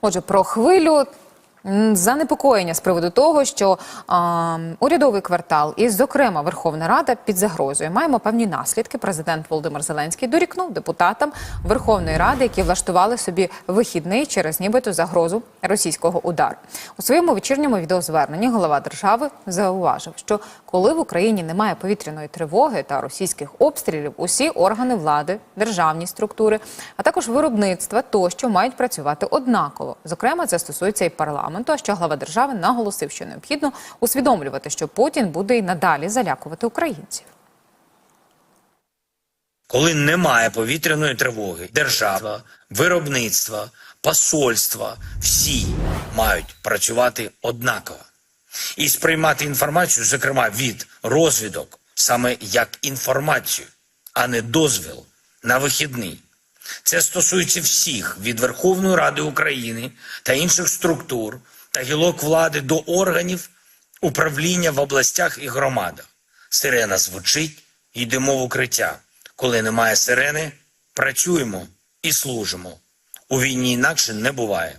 Отже, про хвилю. Занепокоєння з приводу того, що а, урядовий квартал і, зокрема, Верховна Рада під загрозою маємо певні наслідки. Президент Володимир Зеленський дорікнув депутатам Верховної Ради, які влаштували собі вихідний через нібито загрозу російського удару. У своєму вечірньому відеозверненні голова держави зауважив, що коли в Україні немає повітряної тривоги та російських обстрілів, усі органи влади, державні структури, а також виробництва тощо мають працювати однаково. Зокрема, це стосується і парламенту. А що глава держави наголосив, що необхідно усвідомлювати, що Путін буде й надалі залякувати українців. Коли немає повітряної тривоги, держава, виробництва, посольства, всі мають працювати однаково і сприймати інформацію, зокрема від розвідок, саме як інформацію, а не дозвіл на вихідний. Це стосується всіх від Верховної Ради України та інших структур та гілок влади до органів управління в областях і громадах. Сирена звучить, йдемо в укриття. Коли немає сирени, працюємо і служимо. У війні інакше не буває.